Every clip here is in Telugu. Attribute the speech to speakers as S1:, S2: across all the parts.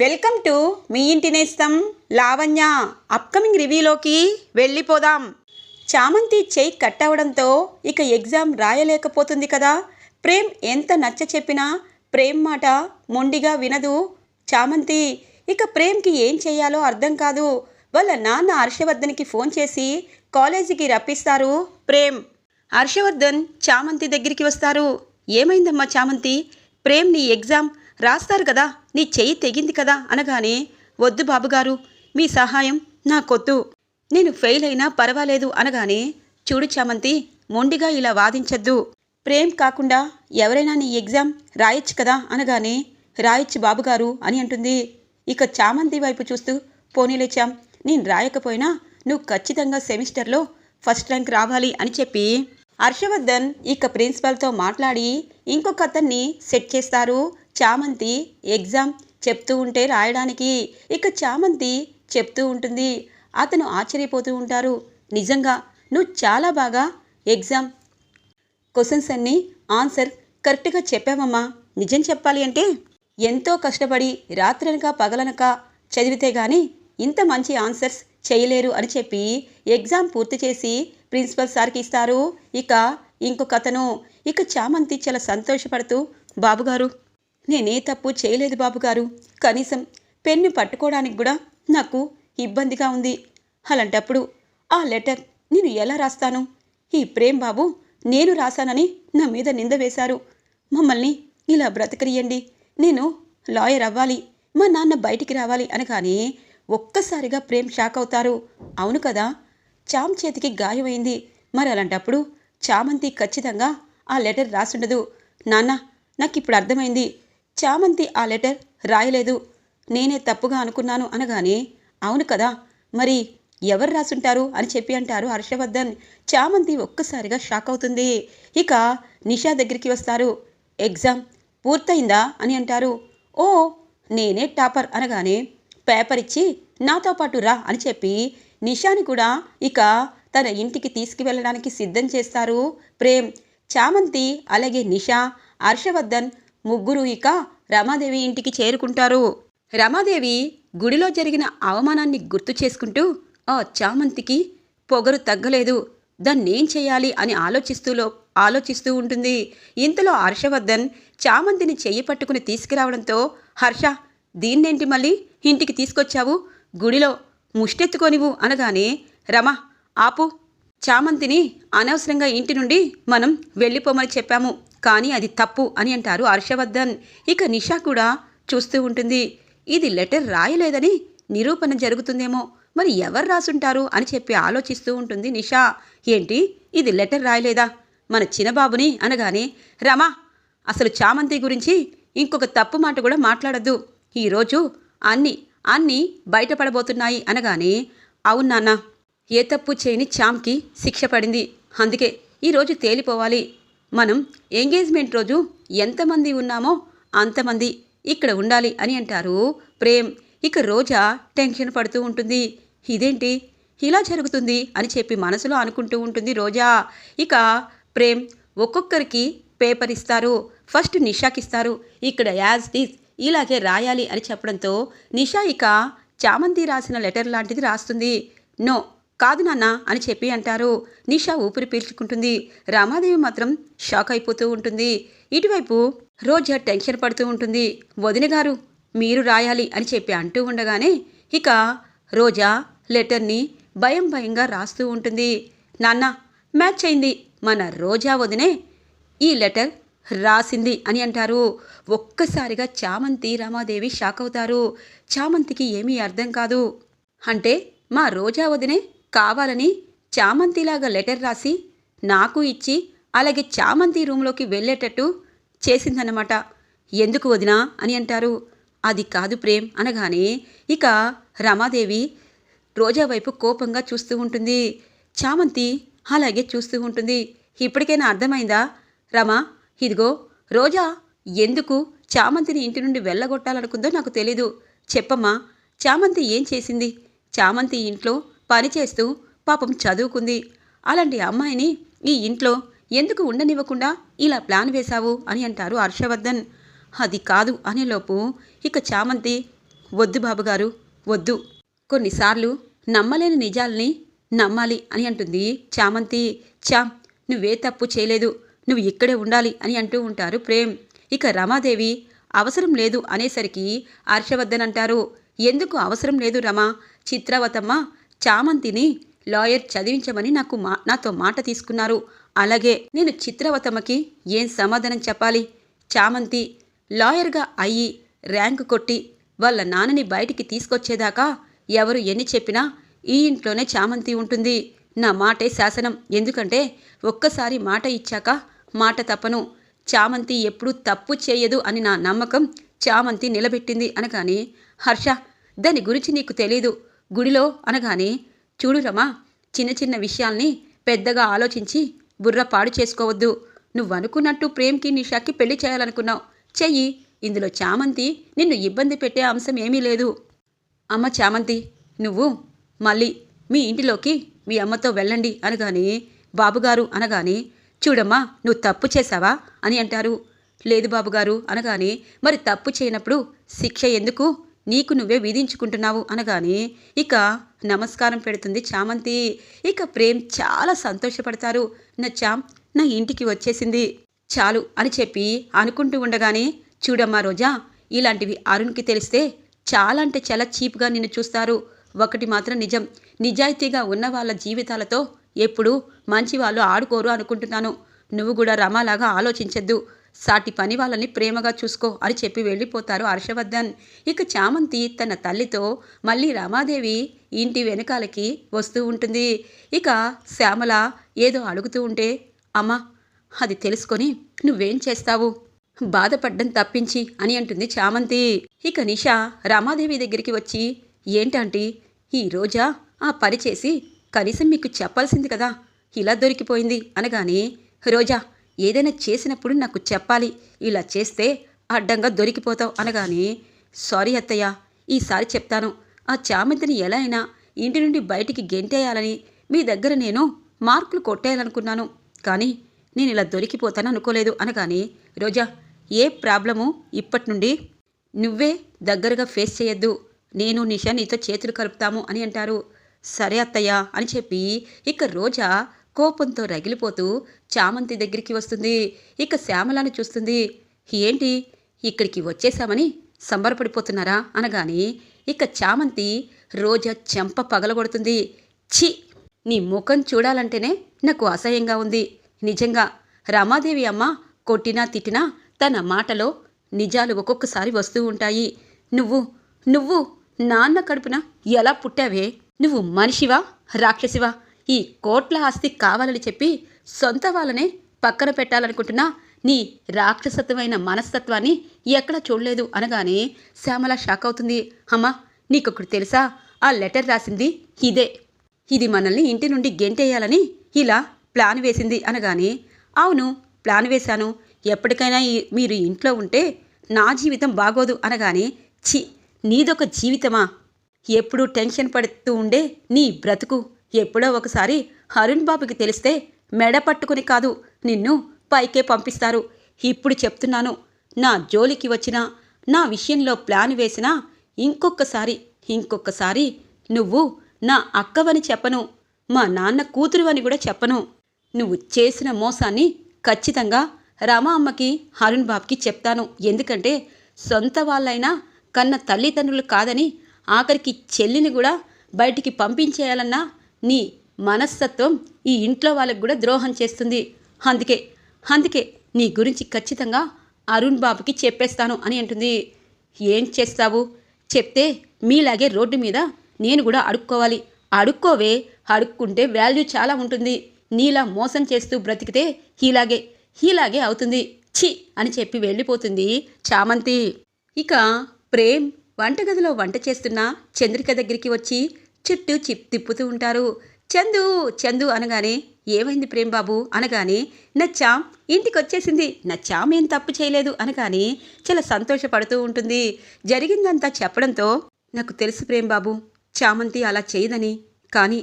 S1: వెల్కమ్ టు మీ ఇంటి నేస్తం లావణ్య. అప్కమింగ్ రివ్యూలోకి వెళ్ళిపోదాం. చామంతి చేయి కట్ అవడంతో ఇక ఎగ్జామ్ రాయలేకపోతుంది కదా. ప్రేమ్ ఎంత నచ్చ చెప్పినా ప్రేమ్ మాట మొండిగా వినదు చామంతి. ఇక ప్రేమ్కి ఏం చేయాలో అర్థం కాదు. వాళ్ళ నాన్న హర్షవర్ధన్కి ఫోన్ చేసి కాలేజీకి రప్పిస్తారు ప్రేమ్. హర్షవర్ధన్ చామంతి దగ్గరికి వస్తారు. ఏమైందమ్మా చామంతి? ప్రేమ్ నీ ఎగ్జామ్ రాస్తారు కదా నీ చెయ్యి తెగింది కదా అనగానే వద్దు బాబుగారు మీ సహాయం నాకొద్దు. నేను ఫెయిల్ అయినా పర్వాలేదు అనగానే చూడు చామంతి మొండిగా ఇలా వాదించద్దు. ప్రేమ్ కాకుండా ఎవరైనా నీ ఎగ్జామ్ రాయొచ్చు కదా అనగానే రాయొచ్చు బాబుగారు అని అంటుంది. ఇక చామంతి వైపు చూస్తూ పోనీలేచాం నేను రాయకపోయినా నువ్వు ఖచ్చితంగా సెమిస్టర్లో ఫస్ట్ ర్యాంక్ రావాలి అని చెప్పి హర్షవర్ధన్ ఇక ప్రిన్సిపాల్తో మాట్లాడి ఇంకొక అతన్ని సెట్ చేస్తారు. చామంతి ఎగ్జామ్ చెప్తూ ఉంటే రాయడానికి. ఇక చామంతి చెప్తూ ఉంటుంది. అతను ఆశ్చర్యపోతూ ఉంటారు. నిజంగా నువ్వు చాలా బాగా ఎగ్జామ్ క్వశ్చన్స్ అన్నీ ఆన్సర్ కరెక్ట్గా చెప్పావమ్మా. నిజం చెప్పాలి అంటే ఎంతో కష్టపడి రాత్రనక పగలనక చదివితే కానీ ఇంత మంచి ఆన్సర్స్ చేయలేరు అని చెప్పి ఎగ్జామ్ పూర్తి చేసి ప్రిన్సిపల్ సార్కి ఇస్తారు. ఇక ఇంకొక అతను. ఇక చామంతి చాలా సంతోషపడుతూ బాబుగారు నేనే తప్పు చేయలేదు బాబుగారు. కనీసం పెన్ను పట్టుకోవడానికి కూడా నాకు ఇబ్బందిగా ఉంది. అలాంటప్పుడు ఆ లెటర్ నేను ఎలా రాస్తాను? ఈ ప్రేమ్ బాబు నేను రాశానని నా మీద నింద వేశారు. మమ్మల్ని ఇలా బ్రతకరియండి నేను లాయర్ అవ్వాలి. మా నాన్న బయటికి రావాలి అనగానే ఒక్కసారిగా ప్రేమ్ షాక్ అవుతారు. అవును కదా? చామ్ చేతికి గాయమైంది. మరి అలాంటప్పుడు చామంతి ఖచ్చితంగా ఆ లెటర్ రాసుండదు. నాన్న నాకు ఇప్పుడు అర్థమైంది. చామంతి ఆ లెటర్ రాయలేదు. నేనే తప్పుగా అనుకున్నాను అనగానే అవును కదా మరి ఎవరు రాసుంటారు అని చెప్పి అంటారు హర్షవర్ధన్. చామంతి ఒక్కసారిగా షాక్ అవుతుంది. ఇక నిషా దగ్గరికి వస్తారు. ఎగ్జామ్ పూర్తయిందా అని అంటారు. ఓ నేనే టాపర్ అనగానే పేపర్ ఇచ్చి నాతో పాటు రా అని చెప్పి నిషాని కూడా ఇక తన ఇంటికి తీసుకువెళ్ళడానికి సిద్ధం చేస్తారు ప్రేమ్. చామంతి అలాగే నిషా హర్షవర్ధన్ ముగ్గురు ఇక రమాదేవి ఇంటికి చేరుకుంటారు. రమాదేవి గుడిలో జరిగిన అవమానాన్ని గుర్తు చేసుకుంటూ ఆ చామంతికి పొగరు తగ్గలేదు. దాన్నేం చేయాలి? అని ఆలోచిస్తూలో ఆలోచిస్తూ ఉంటుంది. ఇంతలో హర్షవర్ధన్ చామంతిని చెయ్యి పట్టుకుని తీసుకురావడంతో హర్ష దీన్నేంటి మళ్ళీ ఇంటికి తీసుకొచ్చావు? గుడిలో ముష్టెత్తుకోనివు అనగానే రమ ఆపు చామంతిని అనవసరంగా ఇంటి నుండి మనం వెళ్ళిపోమని చెప్పాము. కానీ అది తప్పు అని అంటారు హర్షవర్ధన్. ఇక నిషా కూడా చూస్తూ ఉంటుంది. ఇది లెటర్ రాయలేదని నిరూపణ జరుగుతుందేమో. మరి ఎవరు రాసుంటారు అని చెప్పి ఆలోచిస్తూ ఉంటుంది నిషా. ఏంటి? ఇది లెటర్ రాయలేదా? మన చిన్నబాబుని అనగానే రమా అసలు చామంతి గురించి ఇంకొక తప్పు మాట కూడా మాట్లాడద్దు. ఈరోజు అన్ని అన్నీ బయటపడబోతున్నాయి. అనగానే అవును నాన్న ఏ తప్పు చేయని చామ్కి శిక్ష పడింది. అందుకే ఈరోజు తేలిపోవాలి. మనం ఎంగేజ్మెంట్ రోజు ఎంతమంది ఉన్నామో అంతమంది ఇక్కడ ఉండాలి అని అంటారు ప్రేమ్. ఇక రోజా టెన్షన్ పడుతూ ఉంటుంది. ఇదేంటి? ఇలా జరుగుతుంది అని చెప్పి మనసులో అనుకుంటూ ఉంటుంది రోజా. ఇక ప్రేమ్ ఒక్కొక్కరికి పేపర్ ఇస్తారు. ఫస్ట్ నిషాకిస్తారు ఇక్కడ యాజ్ దిస్ ఇలాగే రాయాలి అని చెప్పడంతో నిషా ఇక చామంతి రాసిన లెటర్ లాంటిది రాస్తుంది. నో కాదు నాన్న అని చెప్పి అంటారు. నిషా ఊపిరి పీల్చుకుంటుంది. రామాదేవి మాత్రం షాక్ అయిపోతూ ఉంటుంది. ఇటువైపు రోజా టెన్షన్ పడుతూ ఉంటుంది. వదిన గారు మీరు రాయాలి అని చెప్పి అంటూ ఉండగానే ఇక రోజా లెటర్ని భయం భయంగా రాస్తూ ఉంటుంది. నాన్న మ్యాచ్ అయింది. మన రోజా వదినే ఈ లెటర్ రాసింది అని అంటారు. ఒక్కసారిగా చామంతి రామాదేవి షాక్ అవుతారు. చామంతికి ఏమీ అర్థం కాదు. అంటే మా రోజా వదినే కావాలని చామంతిలాగా లెటర్ రాసి నాకు ఇచ్చి అలాగే చామంతి రూమ్లోకి వెళ్ళేటట్టు చేసిందన్నమాట. ఎందుకు వదినా అని అంటారు. అది కాదు ప్రేమ్ అనగానే ఇక రమాదేవి రోజా వైపు కోపంగా చూస్తూ ఉంటుంది. చామంతి అలాగే చూస్తూ ఉంటుంది. ఇప్పటికైనా అర్థమైందా? రమా ఇదిగో రోజా ఎందుకు చామంతిని ఇంటి నుండి వెళ్ళగొట్టాలనుకుందో నాకు తెలీదు. చెప్పమ్మా చామంతి ఏం చేసింది? చామంతి ఇంట్లో పని చేస్తూ పాపం చదువుకుంది. అలాంటి అమ్మాయిని ఈ ఇంట్లో ఎందుకు ఉండనివ్వకుండా ఇలా ప్లాన్ వేశావు అని అంటారు హర్షవర్ధన్. అది కాదు అనేలోపు ఇక చామంతి వద్దు బాబుగారు వద్దు. కొన్నిసార్లు నమ్మలేని నిజాల్ని నమ్మాలి అని అంటుంది చామంతి. చామ్ నువ్వే తప్పు చేయలేదు. నువ్వు ఇక్కడే ఉండాలి అని అంటూ ఉంటారు ప్రేమ్. ఇక రమాదేవి అవసరం లేదు అనేసరికి హర్షవర్ధన్ అంటారు. ఎందుకు అవసరం లేదు రమా? చిత్రవతమ్మ చామంతిని లాయర్ చదివించమని నాకు మా నాతో మాట తీసుకున్నారు. అలాగే నేను చిత్రవతమకి ఏం సమాధానం చెప్పాలి? చామంతి లాయర్గా అయ్యి ర్యాంకు కొట్టి వాళ్ళ నాన్నని బయటికి తీసుకొచ్చేదాకా ఎవరు ఎన్ని చెప్పినా ఈ ఇంట్లోనే చామంతి ఉంటుంది. నా మాటే శాసనం. ఎందుకంటే ఒక్కసారి మాట ఇచ్చాక మాట తప్పను. చామంతి ఎప్పుడూ తప్పు చేయదు అని నా నమ్మకం చామంతి నిలబెట్టింది అనగానే హర్ష దాని గురించి నీకు తెలీదు. గుడిలో అనగానే చూడు రమా చిన్న చిన్న విషయాల్ని పెద్దగా ఆలోచించి బుర్ర పాడు చేసుకోవద్దు. నువ్వు అనుకున్నట్టు ప్రేమ్కి నిషాకి పెళ్ళి చేయాలనుకున్నావు. చెయ్యి. ఇందులో చామంతి నిన్ను ఇబ్బంది పెట్టే అంశం ఏమీ లేదు. అమ్మ చామంతి నువ్వు మళ్ళీ మీ ఇంటిలోకి మీ అమ్మతో వెళ్ళండి అనగానే బాబుగారు అనగానే చూడమ్మా నువ్వు తప్పు చేశావా? అని అంటారు. లేదు బాబుగారు అనగానే మరి తప్పు చేయనప్పుడు శిక్ష ఎందుకు? నీకు నువ్వే విధించుకుంటున్నావు అనగానే ఇక నమస్కారం పెడుతుంది చామంతి. ఇక ప్రేమ్ చాలా సంతోషపడతారు. నా చామ్ నా ఇంటికి వచ్చేసింది. చాలు అని చెప్పి అనుకుంటూ ఉండగానే చూడమ్మా రోజా ఇలాంటివి అరుణ్కి తెలిస్తే చాలా అంటే చాలా చీప్గా నిన్ను చూస్తారు. ఒకటి మాత్రం నిజం నిజాయితీగా ఉన్న వాళ్ళ జీవితాలతో ఎప్పుడూ మంచి వాళ్ళు ఆడుకోరు అనుకుంటున్నాను. నువ్వు కూడా రమాలాగా ఆలోచించద్దు. సాటి పని వాళ్ళని ప్రేమగా చూసుకో అని చెప్పి వెళ్ళిపోతారు హర్షవర్ధన్. ఇక చామంతి తన తల్లితో మళ్ళీ రమాదేవి ఇంటి వెనకాలకి వస్తూ ఉంటుంది. ఇక శ్యామల ఏదో అడుగుతూ ఉంటే అమ్మా అది తెలుసుకొని నువ్వేం చేస్తావు? బాధపడ్డం తప్పించి అని అంటుంది చామంతి. ఇక నిషా రమాదేవి దగ్గరికి వచ్చి ఏంటంటే ఈ రోజా ఆ పని చేసి కనీసం మీకు చెప్పాల్సింది కదా ఇలా దొరికిపోయింది అనగానే రోజా ఏదైనా చేసినప్పుడు నాకు చెప్పాలి. ఇలా చేస్తే అడ్డంగా దొరికిపోతావు అనగానే సారీ అత్తయ్య ఈసారి చెప్తాను. ఆ చామంతిని ఎలా అయినా ఇంటి నుండి బయటికి గెంటేయాలని మీ దగ్గర నేను మార్కులు కొట్టేయాలనుకున్నాను. కానీ నేను ఇలా దొరికిపోతాను అనుకోలేదు అనగానే రోజా ఏ ప్రాబ్లము ఇప్పటి నుండి? నువ్వే దగ్గరగా ఫేస్ చేయొద్దు. నేను నిషా నీతో చేతులు కలుపుతాము అని అంటారు. సరే అత్తయ్య అని చెప్పి ఇక రోజా కోపంతో రగిలిపోతూ చామంతి దగ్గరికి వస్తుంది. ఇక శ్యామలను చూస్తుంది. ఏంటి? ఇక్కడికి వచ్చేసామని సంబరపడిపోతున్నారా? అనగానే ఇక చామంతి రోజా చెంప పగలగొడుతుంది. ఛీ! నీ ముఖం చూడాలంటేనే నాకు అసహ్యంగా ఉంది. నిజంగా రమాదేవి అమ్మ కొట్టినా తిట్టినా తన మాటలో నిజాలు ఒక్కొక్కసారి వస్తూ ఉంటాయి. నువ్వు నువ్వు నాన్న కడుపున ఎలా పుట్టావే? నువ్వు మనిషివా? రాక్షసివా? ఈ కోట్ల ఆస్తి కావాలని చెప్పి సొంత వాళ్ళనే పక్కన పెట్టాలనుకుంటున్నా నీ రాక్షసత్వమైన మనస్తత్వాన్ని ఎక్కడా చూడలేదు అనగానే శ్యామల షాక్ అవుతుంది. అమ్మా నీకొకటి తెలుసా? ఆ లెటర్ రాసింది ఇదే. ఇది మనల్ని ఇంటి నుండి గెంటేయాలని ఇలా ప్లాన్ వేసింది అనగానే అవును ప్లాన్ వేశాను. ఎప్పటికైనా మీరు ఇంట్లో ఉంటే నా జీవితం బాగోదు అనగానే ఛీ నీదొక జీవితమా? ఎప్పుడూ టెన్షన్ పడుతూ ఉండే నీ బ్రతుకు. ఎప్పుడో ఒకసారి అరుణ్ బాబుకి తెలిస్తే మెడ పట్టుకుని కాదు నిన్ను పైకే పంపిస్తారు. ఇప్పుడు చెప్తున్నాను నా జోలికి వచ్చినా నా విషయంలో ప్లాన్ వేసినా ఇంకొకసారి ఇంకొకసారి నువ్వు నా అక్కవని చెప్పను మా నాన్న కూతురు అని కూడా చెప్పను. నువ్వు చేసిన మోసాన్ని ఖచ్చితంగా రామా అమ్మకి అరుణ్ బాబుకి చెప్తాను. ఎందుకంటే సొంత వాళ్ళైనా కన్న తల్లిదండ్రులు కాదని ఆఖరికి చెల్లిని కూడా బయటికి పంపించేయాలన్నా నీ మనస్తత్వం ఈ ఇంట్లో వాళ్ళకు కూడా ద్రోహం చేస్తుంది. అందుకే అందుకే నీ గురించి ఖచ్చితంగా అరుణ్ బాబుకి చెప్పేస్తాను అని అంటుంది. ఏం చేస్తావు? చెప్తే మీలాగే రోడ్డు మీద నేను కూడా అడుక్కోవాలి. అడుక్కోవే అడుక్కుంటే వాల్యూ చాలా ఉంటుంది. నీలా మోసం చేస్తూ బ్రతికితే ఇలాగే ఇలాగే అవుతుంది. ఛీ! అని చెప్పి వెళ్ళిపోతుంది చామంతి. ఇక ప్రేమ్ వంటగదిలో వంట చేస్తున్న చంద్రిక దగ్గరికి వచ్చి చుట్టూ చిప్ తిప్పుతూ ఉంటారు. చందు చందు అనగానే ఏమైంది ప్రేమ్ బాబు అనగానే నచ్చాం ఇంటికి వచ్చేసింది నచ్చాం ఏం తప్పు చేయలేదు. అనగానే చాలా సంతోషపడుతూ ఉంటుంది. జరిగిందంతా చెప్పడంతో నాకు తెలుసు ప్రేమ్ బాబు చామంతి అలా చేయదని. కానీ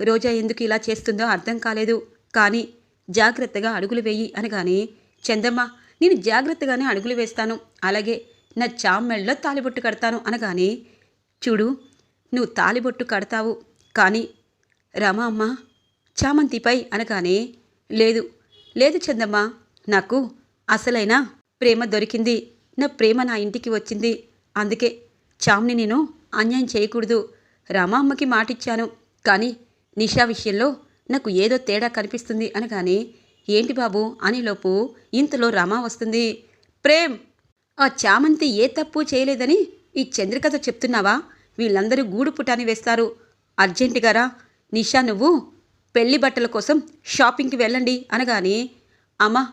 S1: రోజా ఎందుకు ఇలా చేస్తుందో అర్థం కాలేదు. కానీ జాగ్రత్తగా అడుగులు వేయి. అనగానే చందమ్మ నేను జాగ్రత్తగానే అడుగులు వేస్తాను. అలాగే నా చామ్మెళ్ళలో తాలిబొట్టు కడతాను. అనగానే చూడు నువ్వు తాలిబొట్టు కడతావు. కానీ రమా అమ్మ చామంతిపై అనగానే లేదు లేదు చందమ్మ నాకు అసలైన ప్రేమ దొరికింది. నా ప్రేమ నా ఇంటికి వచ్చింది. అందుకే చామ్ని నేను అన్యాయం చేయకూడదు. రమా అమ్మకి మాటిచ్చాను. కానీ నిషా విషయంలో నాకు ఏదో తేడా కనిపిస్తుంది అనగానే ఏంటి బాబు అనిలోపు ఇంతలో రమా వస్తుంది. ప్రేమ్ ఆ చామంతి ఏ తప్పు చేయలేదని ఈ చంద్రికతో చెప్తున్నావా? వీళ్ళందరూ గూడు పుటాని వేస్తారు. అర్జెంటుగారా? నిషా నువ్వు పెళ్ళి బట్టల కోసం షాపింగ్కి వెళ్ళండి అనగానే అమ్మా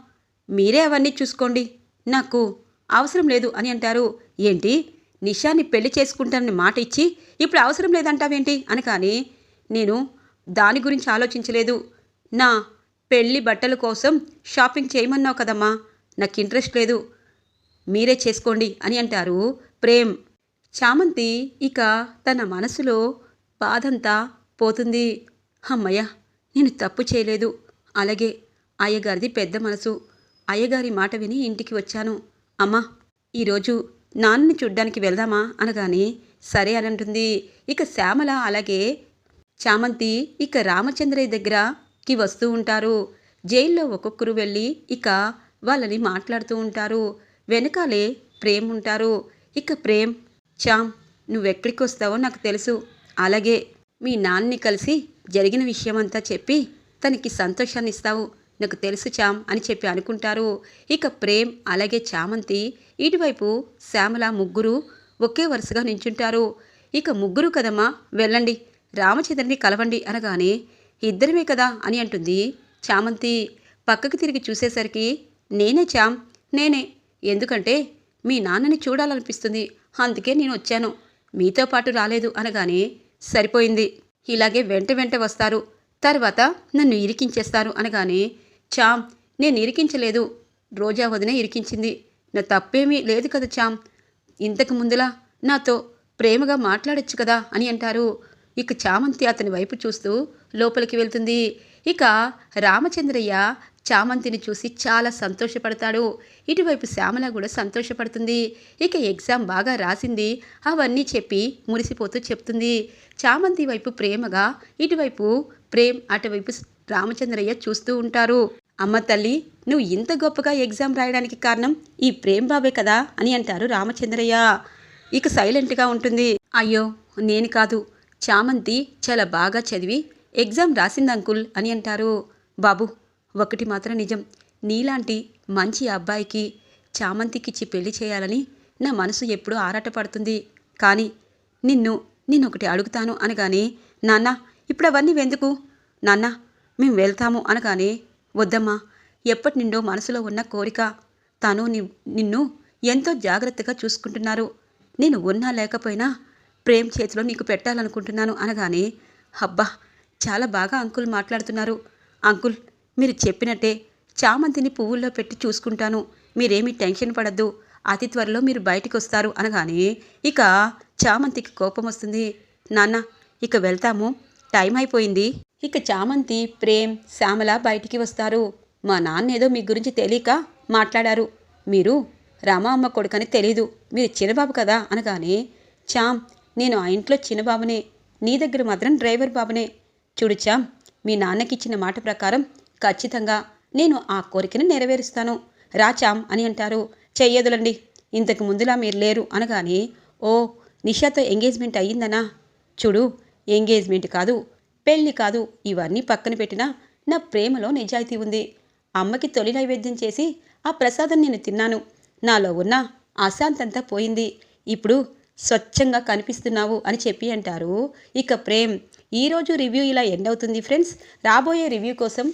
S1: మీరే అవన్నీ చూసుకోండి. నాకు అవసరం లేదు అని అంటారు. ఏంటి? నిషాని పెళ్ళి చేసుకుంటానని మాట ఇచ్చి ఇప్పుడు అవసరం లేదంటావేంటి? అనగానే నేను దాని గురించి ఆలోచించలేదు. నా పెళ్ళి బట్టల కోసం షాపింగ్ చేయమన్నావు కదమ్మా. నాకు ఇంట్రెస్ట్ లేదు. మీరే చేసుకోండి అని అంటారు. ప్రేమ్ చామంతి ఇక తన మనసులో బాధంతా పోతుంది. అమ్మయ్య నేను తప్పు చేయలేదు. అలాగే అయ్యగారిది పెద్ద మనసు. అయ్యగారి మాట విని ఇంటికి వచ్చాను. అమ్మా ఈరోజు నాన్నని చూడ్డానికి వెళ్దామా అనగానే సరే అని అంటుంది ఇక శ్యామల అలాగే చామంతి ఇక రామచంద్రయ్య దగ్గరకి వస్తూ ఉంటారు. జైల్లో ఒక్కొక్కరు వెళ్ళి ఇక వాళ్ళని మాట్లాడుతూ ఉంటారు. వెనకాలే ప్రేమ్ ఉంటారు. ఇక ప్రేమ్ చామ్ నువ్వెక్కడికి వస్తావో నాకు తెలుసు. అలాగే మీ నాన్నని కలిసి జరిగిన విషయమంతా చెప్పి తనకి సంతోషాన్ని ఇస్తావు నాకు తెలుసు చామ్ అని చెప్పి అనుకుంటారు. ఇక ప్రేమ్ అలాగే చామంతి ఇటువైపు శ్యామల ముగ్గురు ఒకే వరుసగా నించుంటారు. ఇక ముగ్గురు కదమ్మా వెళ్ళండి. రామచంద్రుని కలవండి అనగానే ఇద్దరమే కదా అని అంటుంది చామంతి. పక్కకి తిరిగి చూసేసరికి నేనే చామ్ నేనే. ఎందుకంటే మీ నాన్నని చూడాలనిపిస్తుంది. అందుకే నేను వచ్చాను. మీతో పాటు రాలేదు అనగానే సరిపోయింది. ఇలాగే వెంట వెంట వస్తారు. తర్వాత నన్ను ఇరికించేస్తారు అనగానే చామ్ నేను ఇరికించలేదు. రోజా వదిన ఇరికించింది. నా తప్పేమీ లేదు కదా చామ్ ఇంతకు ముందులా నాతో ప్రేమగా మాట్లాడొచ్చు కదా అని అంటారు. ఇక చామంతి అతని వైపు చూస్తూ లోపలికి వెళ్తుంది. ఇక రామచంద్రయ్య చామంతిని చూసి చాలా సంతోషపడతాడు. ఇటువైపు శ్యామల కూడా సంతోషపడుతుంది. ఇక ఎగ్జామ్ బాగా రాసింది. అవన్నీ చెప్పి మురిసిపోతూ చెప్తుంది. చామంతి వైపు ప్రేమగా ఇటువైపు ప్రేమ్ అటువైపు రామచంద్రయ్య చూస్తూ ఉంటారు. అమ్మ తల్లి నువ్వు ఇంత గొప్పగా ఎగ్జామ్ రాయడానికి కారణం ఈ ప్రేమ్ బాబే కదా అని అంటారు రామచంద్రయ్య. ఇక సైలెంట్గా ఉంటుంది. అయ్యో నేను కాదు. చామంతి చాలా బాగా చదివి ఎగ్జామ్ రాసింది అంకుల్ అని అంటారు. బాబు ఒకటి మాత్రం నిజం. నీలాంటి మంచి అబ్బాయికి చామంతికిచ్చి పెళ్ళి చేయాలని నా మనసు ఎప్పుడూ ఆరాటపడుతుంది. కానీ నిన్ను నిన్నొకటి అడుగుతాను అనగానే నాన్న ఇప్పుడు అవన్నీ వెందుకు నాన్న మేము వెళ్తాము అనగానే వద్దమ్మా ఎప్పటి నుండో మనసులో ఉన్న కోరిక. తను నిన్ను ఎంతో జాగ్రత్తగా చూసుకుంటున్నారు. నేను ఉన్నా లేకపోయినా ప్రేమ్ చేతిలో నీకు పెట్టాలనుకుంటున్నాను అనగానే అబ్బా చాలా బాగా అంకుల్ మాట్లాడుతున్నారు. అంకుల్ మీరు చెప్పినట్టే చామంతిని పువ్వుల్లో పెట్టి చూసుకుంటాను. మీరేమీ టెన్షన్ పడద్దు. అతి త్వరలో మీరు బయటికి వస్తారు అనగానే ఇక చామంతికి కోపం వస్తుంది. నాన్న ఇక వెళ్తాము. టైం అయిపోయింది. ఇక చామంతి ప్రేమ్ శ్యామల బయటికి వస్తారు. మా నాన్న ఏదో మీ గురించి తెలియక మాట్లాడారు. మీరు రామా అమ్మ కొడుకని తెలీదు. మీరు చిన్నబాబు కదా అనగానే చామ్ నేను ఆ ఇంట్లో చిన్నబాబునే. నీ దగ్గర మాత్రం డ్రైవర్ బాబునే. చూడు చామ్ మీ నాన్నకిచ్చిన మాట ప్రకారం ఖచ్చితంగా నేను ఆ కోరికను నెరవేరుస్తాను. రాచాం అని అంటారు. చెయ్యదులండి. ఇంతకు ముందులా మీరు లేరు అనగానే ఓ నిషాతో ఎంగేజ్మెంట్ అయ్యిందనా? చూడు ఎంగేజ్మెంట్ కాదు పెళ్ళి కాదు ఇవన్నీ పక్కన పెట్టినా నా ప్రేమలో నిజాయితీ ఉంది. అమ్మకి తొలి నైవేద్యం చేసి ఆ ప్రసాదం నేను తిన్నాను. నాలో ఉన్న అశాంతంతా పోయింది. ఇప్పుడు స్వచ్ఛంగా కనిపిస్తున్నావు అని చెప్పి అంటారు. ఇక ప్రేమ్ ఈరోజు రివ్యూ ఇలా ఎండ్ అవుతుంది ఫ్రెండ్స్. రాబోయే రివ్యూ కోసం